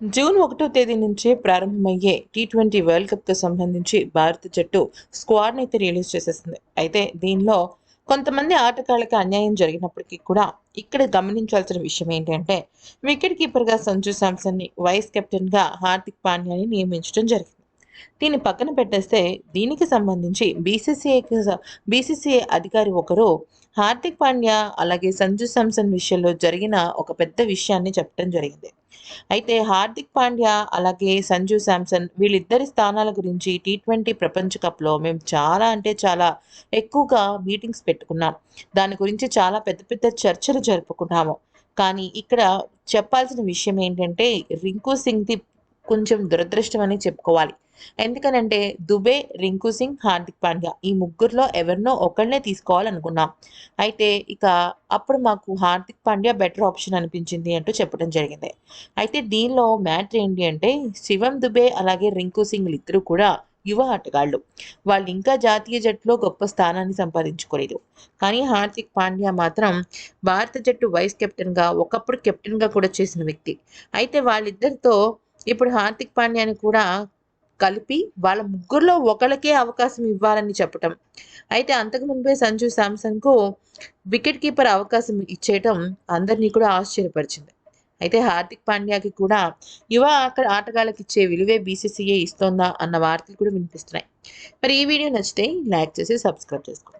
June ఒకటో తేదీ నుంచే ప్రారంభమయ్యే టీ ట్వంటీ వరల్డ్ కప్కు సంబంధించి భారత జట్టు స్క్వాడ్ని అయితే రిలీజ్ చేసేసింది. అయితే దీనిలో కొంతమంది ఆటగాళ్ళకి అన్యాయం జరిగినప్పటికీ కూడా ఇక్కడ గమనించాల్సిన విషయం ఏంటంటే వికెట్ కీపర్గా సంజు శాంసన్ని వైస్ కెప్టెన్గా హార్దిక్ పాండ్యాని నియమించడం జరిగింది. దీన్ని పక్కన పెట్టేస్తే దీనికి సంబంధించి బీసీసీఐకి బీసీసీఐ అధికారి ఒకరు హార్దిక్ పాండ్యా అలాగే సంజు శాంసన్ విషయంలో జరిగిన ఒక పెద్ద విషయాన్ని చెప్పడం జరిగింది. అయితే హార్దిక్ పాండ్యా అలాగే సంజు శాంసన్ వీళ్ళిద్దరి స్థానాల గురించి టీ ట్వంటీ ప్రపంచ కప్లో మేము చాలా అంటే చాలా ఎక్కువగా మీటింగ్స్ పెట్టుకున్నాం. దాని గురించి చాలా పెద్ద పెద్ద చర్చలు జరుపుకున్నాము. కానీ ఇక్కడ చెప్పాల్సిన విషయం ఏంటంటే రింకు సింగ్ది కొంచెం దురదృష్టం అని చెప్పుకోవాలి. ఎందుకనంటే దుబే రింకు సింగ్ హార్దిక్ పాండ్యా ఈ ముగ్గురులో ఎవరినో ఒకళ్ళనే తీసుకోవాలనుకున్నాం. అయితే ఇక అప్పుడు మాకు హార్దిక్ పాండ్యా బెటర్ ఆప్షన్ అనిపించింది అంటూ చెప్పడం జరిగింది. అయితే దీనిలో మ్యాటర్ ఏంటి అంటే శివం దుబే అలాగే రింకు సింగ్ ఇద్దరు కూడా యువ ఆటగాళ్ళు. వాళ్ళు ఇంకా జాతీయ జట్టులో గొప్ప స్థానాన్ని సంపాదించుకోలేదు. కానీ హార్దిక్ పాండ్యా మాత్రం భారత జట్టు వైస్ కెప్టెన్గా ఒకప్పుడు కెప్టెన్గా కూడా చేసిన వ్యక్తి. అయితే వాళ్ళిద్దరితో ఇప్పుడు హార్దిక్ పాండ్యాని కూడా కలిపి వాళ్ళ ముగ్గురులో ఒకరికే అవకాశం ఇవ్వాలని చెప్పటం. అయితే అంతకు ముందే సంజు శాంసన్కు వికెట్ కీపర్ అవకాశం ఇచ్చేయటం అందరినీ కూడా ఆశ్చర్యపరిచింది. అయితే హార్దిక్ పాండ్యాకి కూడా యువ అక్కడ ఆటగాళ్ళకి ఇచ్చే విలువే బీసీసీఏ ఇస్తోందా అన్న వార్తలు కూడా వినిపిస్తున్నాయి. మరి ఈ వీడియో నచ్చితే లైక్ చేసి సబ్స్క్రైబ్ చేసుకోండి.